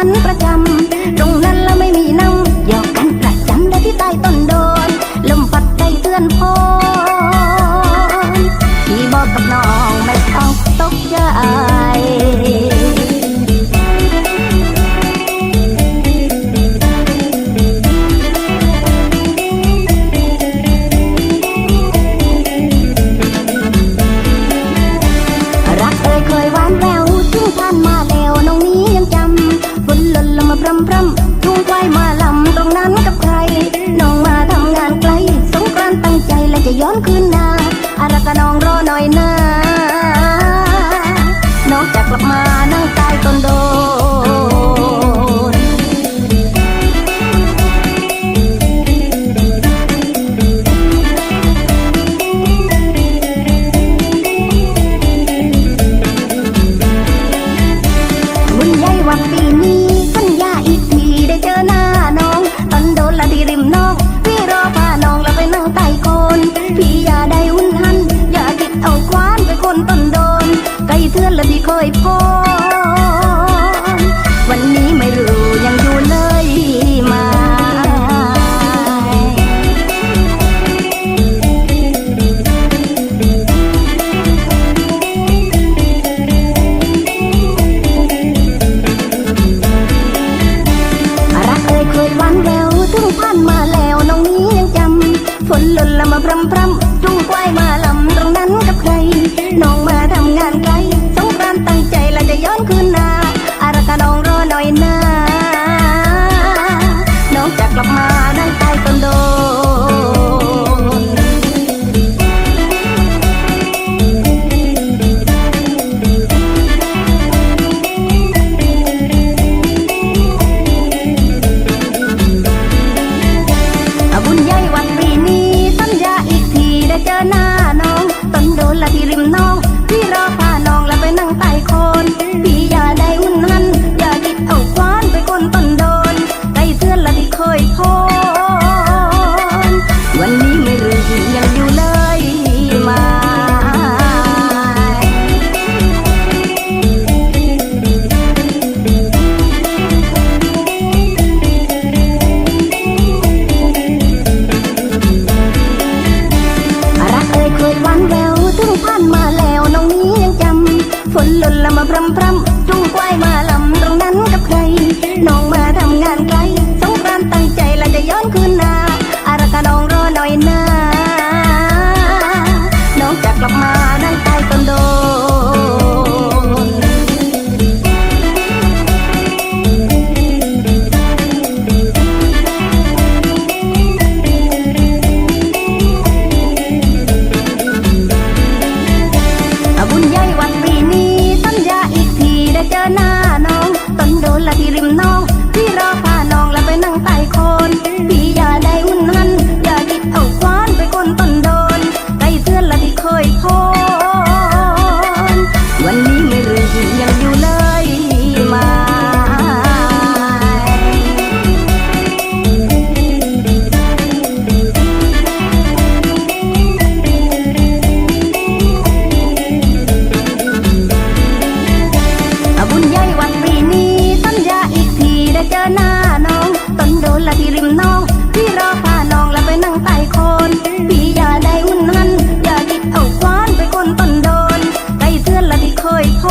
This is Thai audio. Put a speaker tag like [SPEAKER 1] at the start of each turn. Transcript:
[SPEAKER 1] ันประจำ ตรงนั้นเราไม่มีน้ำหยอกกันประจำได้ที่ใต้ต้นโดน ลมพัดได้เตือนพอพี่บอกกับน้องไม่ต้องตกใจรักเคยเคยหวานแววถึงผ่นมา พรำพรำจูงควายมาลำตรงนั้นกับใคร น้องมาทำงานไกล สงกรานตั้งใจและจะย้อนคืน พร วันนี้ไม่รู้ยังอยู่เลยมรักเอ่ยเคยวานแววถึงผ่านมาแล้วน้องนี้ยังจำฝนหล่นละมาพรำพรำ i'm mama. าพรำพรำจุงควายมาลำตรงนั้นกับใคร น้องมาทำงานไกล Be นต้นโดนไก่เทือนละที่เคยโพ